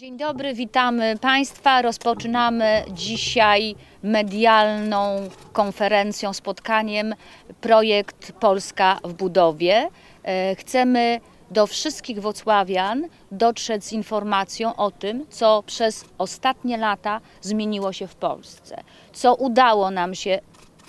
Dzień dobry, witamy Państwa. Rozpoczynamy dzisiaj medialną konferencją, spotkaniem projekt Polska w budowie. E, Chcemy do wszystkich wocławian dotrzeć z informacją o tym, co przez ostatnie lata zmieniło się w Polsce, co udało nam się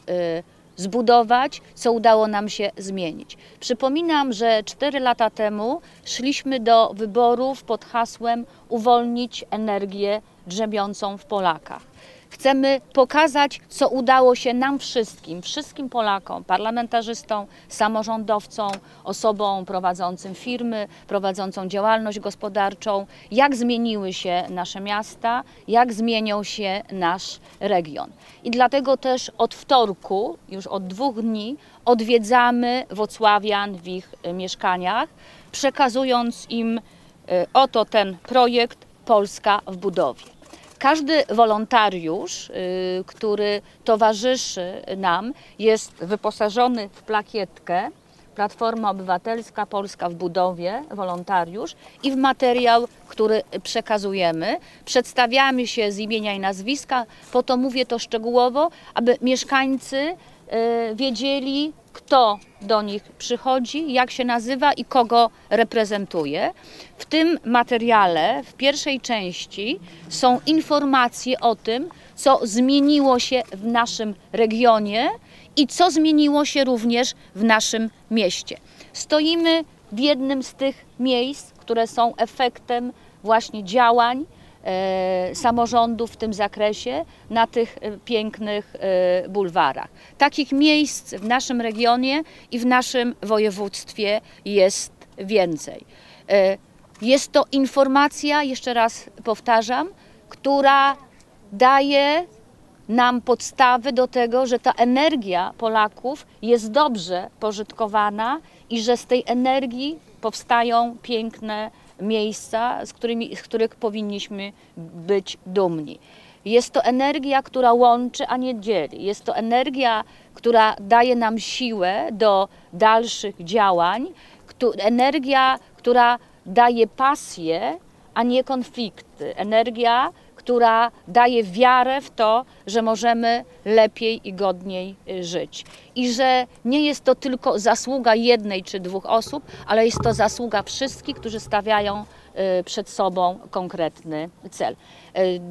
y, zbudować, co udało nam się zmienić. Przypominam, że 4 lata temu szliśmy do wyborów pod hasłem uwolnić energię drzemiącą w Polakach. Chcemy pokazać, co udało się nam wszystkim, wszystkim Polakom, parlamentarzystom, samorządowcom, osobom prowadzącym firmy, prowadzącą działalność gospodarczą, jak zmieniły się nasze miasta, jak zmienią się nasz region. I dlatego też od wtorku, już od dwóch dni, odwiedzamy Wocławian w ich mieszkaniach, przekazując im y, oto ten projekt Polska w budowie. Każdy wolontariusz, y, który towarzyszy nam, jest wyposażony w plakietkę. Platforma Obywatelska Polska w budowie, wolontariusz. I w materiał, który przekazujemy. Przedstawiamy się z imienia i nazwiska, po to mówię to szczegółowo, aby mieszkańcy wiedzieli, kto do nich przychodzi, jak się nazywa i kogo reprezentuje. W tym materiale, w pierwszej części, są informacje o tym, co zmieniło się w naszym regionie i co zmieniło się również w naszym mieście. Stoimy w jednym z tych miejsc, które są efektem właśnie działań samorządów w tym zakresie na tych e, pięknych e, bulwarach. Takich miejsc w naszym regionie i w naszym województwie jest więcej. E, Jest to informacja, jeszcze raz powtarzam, która daje nam podstawy do tego, że ta energia Polaków jest dobrze pożytkowana i że z tej energii powstają piękne miejsca, z, którymi, z których powinniśmy być dumni. Jest to energia, która łączy, a nie dzieli. Jest to energia, która daje nam siłę do dalszych działań, energia, która daje pasję, a nie konflikty. Energia, która daje wiarę w to, że możemy lepiej i godniej y, żyć. I że nie jest to tylko zasługa jednej czy dwóch osób, ale jest to zasługa wszystkich, którzy stawiają y, przed sobą konkretny cel. Y,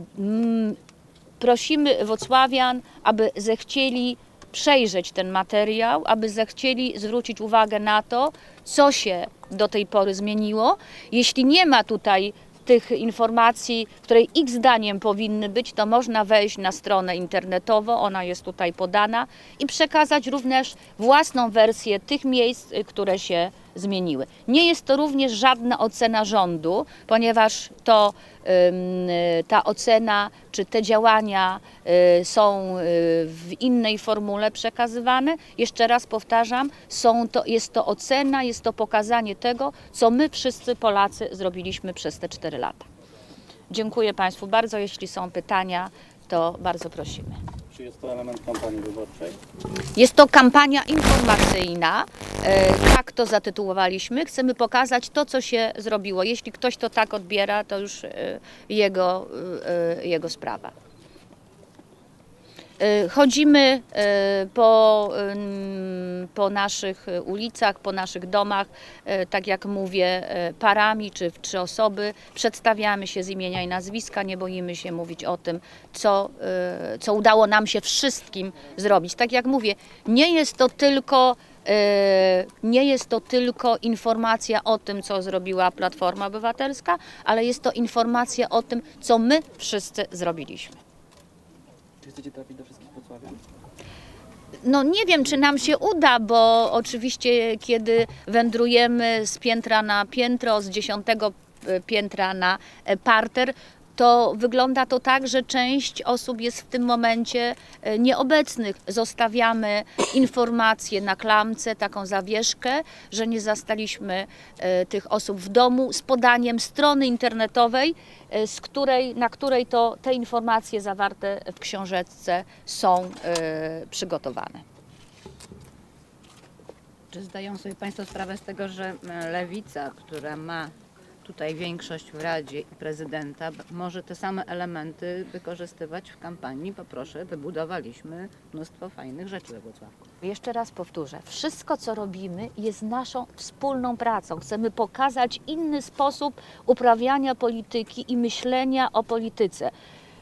Prosimy Wocławian, aby zechcieli przejrzeć ten materiał, aby zechcieli zwrócić uwagę na to, co się do tej pory zmieniło. Jeśli nie ma tutaj tych informacji, które ich zdaniem powinny być, to można wejść na stronę internetową, ona jest tutaj podana i przekazać również własną wersję tych miejsc, które się zmieniły. Nie jest to również żadna ocena rządu, ponieważ to ta ocena czy te działania y, są y, w innej formule przekazywane. Jeszcze raz powtarzam, są to, jest to ocena, jest to pokazanie tego, co my wszyscy Polacy zrobiliśmy przez te 4 lata. Dziękuję Państwu bardzo. Jeśli są pytania, to bardzo prosimy. Czy jest to element kampanii wyborczej? Jest to kampania informacyjna, e, tak to zatytułowaliśmy. Chcemy pokazać to, co się zrobiło. Jeśli ktoś to tak odbiera, to już e, jego, e, jego sprawa. E, Chodzimy e, po, po naszych ulicach, po naszych domach, e, tak jak mówię, parami czy trzy osoby. Przedstawiamy się z imienia i nazwiska, nie boimy się mówić o tym, co, co udało nam się wszystkim zrobić. Tak jak mówię, nie jest to tylko nie jest to tylko informacja o tym, co zrobiła Platforma Obywatelska, ale jest to informacja o tym, co my wszyscy zrobiliśmy. Chcecie trafić do wszystkich Wrocławian? No nie wiem, czy nam się uda, bo oczywiście kiedy wędrujemy z piętra na piętro, z dziesiątego e, piętra na e, parter, to wygląda to tak, że część osób jest w tym momencie e, nieobecnych. Zostawiamy informację na klamce, taką zawieszkę, że nie zastaliśmy e, tych osób w domu z podaniem strony internetowej, e, z której, na której to te informacje zawarte w książeczce są przygotowane. Czy zdają sobie Państwo sprawę z tego, że lewica, która ma tutaj większość w Radzie i prezydenta może te same elementy wykorzystywać w kampanii, bo proszę, wybudowaliśmy mnóstwo fajnych rzeczy we Wrocławku. Jeszcze raz powtórzę, wszystko co robimy jest naszą wspólną pracą. Chcemy pokazać inny sposób uprawiania polityki i myślenia o polityce,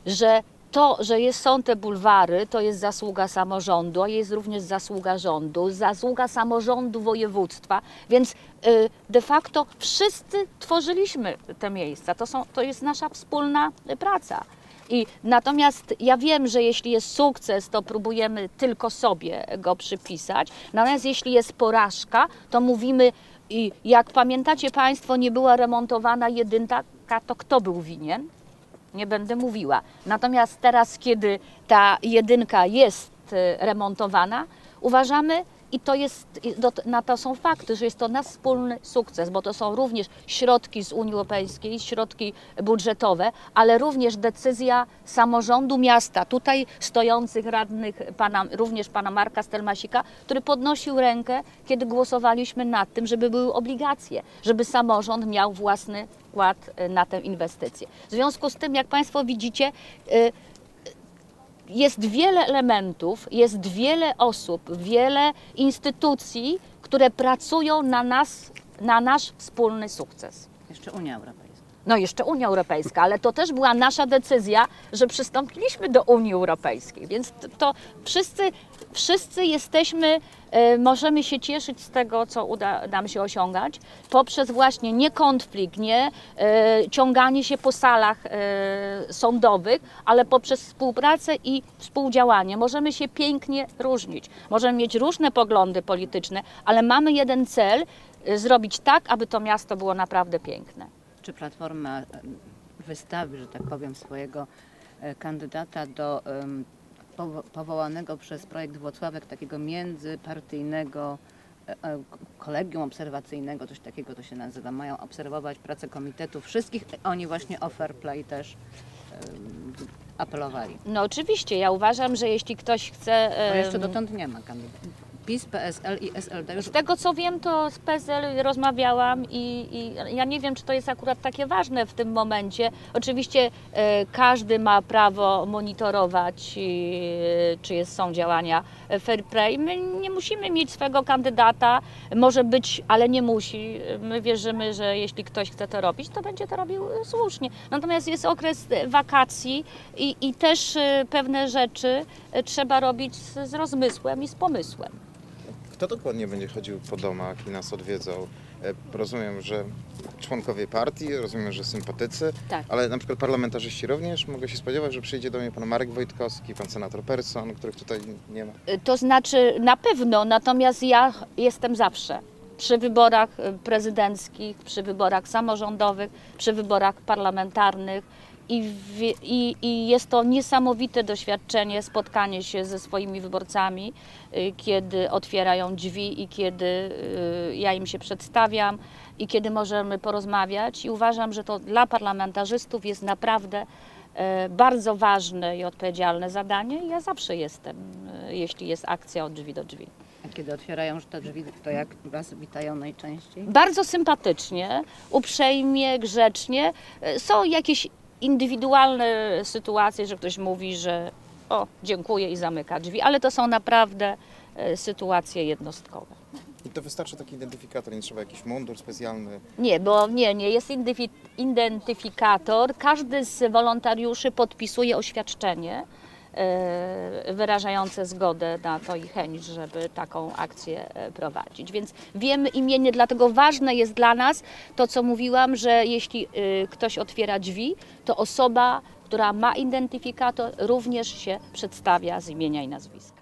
że to, że jest, są te bulwary, to jest zasługa samorządu, a jest również zasługa rządu, zasługa samorządu województwa, więc y, de facto wszyscy tworzyliśmy te miejsca. To, są, to jest nasza wspólna praca. I natomiast ja wiem, że jeśli jest sukces, to próbujemy tylko sobie go przypisać. Natomiast jeśli jest porażka, to mówimy, i jak pamiętacie Państwo, nie była remontowana jedynka, to kto był winien? Nie będę mówiła. Natomiast teraz, kiedy ta jedynka jest e, remontowana, uważamy, i to jest, na to są fakty, że jest to nasz wspólny sukces, bo to są również środki z Unii Europejskiej, środki budżetowe, ale również decyzja samorządu miasta, tutaj stojących radnych, pana, również pana Marka Stelmasika, który podnosił rękę, kiedy głosowaliśmy nad tym, żeby były obligacje, żeby samorząd miał własny wkład e, na tę inwestycję. W związku z tym, jak Państwo widzicie, y, jest wiele elementów, jest wiele osób, wiele instytucji, które pracują na nas, na nasz wspólny sukces. Jeszcze Unia Europejska. No jeszcze Unia Europejska, ale to też była nasza decyzja, że przystąpiliśmy do Unii Europejskiej, więc to, to wszyscy, wszyscy jesteśmy, e, możemy się cieszyć z tego, co uda nam się osiągać, poprzez właśnie nie konflikt, nie e, ciąganie się po salach e, sądowych, ale poprzez współpracę i współdziałanie. Możemy się pięknie różnić, możemy mieć różne poglądy polityczne, ale mamy jeden cel, zrobić tak, aby to miasto było naprawdę piękne. Czy Platforma wystawi, że tak powiem, swojego e, kandydata do powołanego przez projekt Włocławek takiego międzypartyjnego e, e, kolegium obserwacyjnego, coś takiego to się nazywa. Mają obserwować pracę komitetów wszystkich. Oni właśnie o fair play też apelowali. No oczywiście, ja uważam, że jeśli ktoś chce. Bo jeszcze dotąd nie ma kandydata. PiS, PSL i SLD już Z tego co wiem, to z PSL rozmawiałam i, i ja nie wiem, czy to jest akurat takie ważne w tym momencie. Oczywiście e, każdy ma prawo monitorować, e, czy jest, są działania fair play. My nie musimy mieć swego kandydata, może być, ale nie musi. My wierzymy, że jeśli ktoś chce to robić, to będzie to robił e, słusznie. Natomiast jest okres e, wakacji i, i też e, pewne rzeczy e, trzeba robić z, z rozmysłem i z pomysłem. Kto dokładnie będzie chodził po domach i nas odwiedzał? E, Rozumiem, że członkowie partii, rozumiem, że sympatycy, Tak. ale na przykład parlamentarzyści również. Mogę się spodziewać, że przyjdzie do mnie pan Marek Wojtkowski, pan senator Persson, których tutaj nie ma. To znaczy na pewno, natomiast ja jestem zawsze przy wyborach y, prezydenckich, przy wyborach samorządowych, przy wyborach parlamentarnych i, i, i jest to niesamowite doświadczenie, spotkanie się ze swoimi wyborcami, y, kiedy otwierają drzwi i kiedy y, ja im się przedstawiam i kiedy możemy porozmawiać i uważam, że to dla parlamentarzystów jest naprawdę e, bardzo ważne i odpowiedzialne zadanie i ja zawsze jestem, e, jeśli jest akcja od drzwi do drzwi. A kiedy otwierają już te drzwi, to jak Was witają najczęściej? Bardzo sympatycznie, uprzejmie, grzecznie. E, Są jakieś indywidualne sytuacje, że ktoś mówi, że o, dziękuję i zamyka drzwi, ale to są naprawdę e, sytuacje jednostkowe. I to wystarczy taki identyfikator, nie trzeba jakiś mundur specjalny. Nie, bo nie, nie jest identyfi- identyfikator. Każdy z wolontariuszy podpisuje oświadczenie wyrażające zgodę na to i chęć, żeby taką akcję e, prowadzić. Więc wiemy imiennie, dlatego ważne jest dla nas to, co mówiłam, że jeśli e, ktoś otwiera drzwi, to osoba, która ma identyfikator, również się przedstawia z imienia i nazwiska.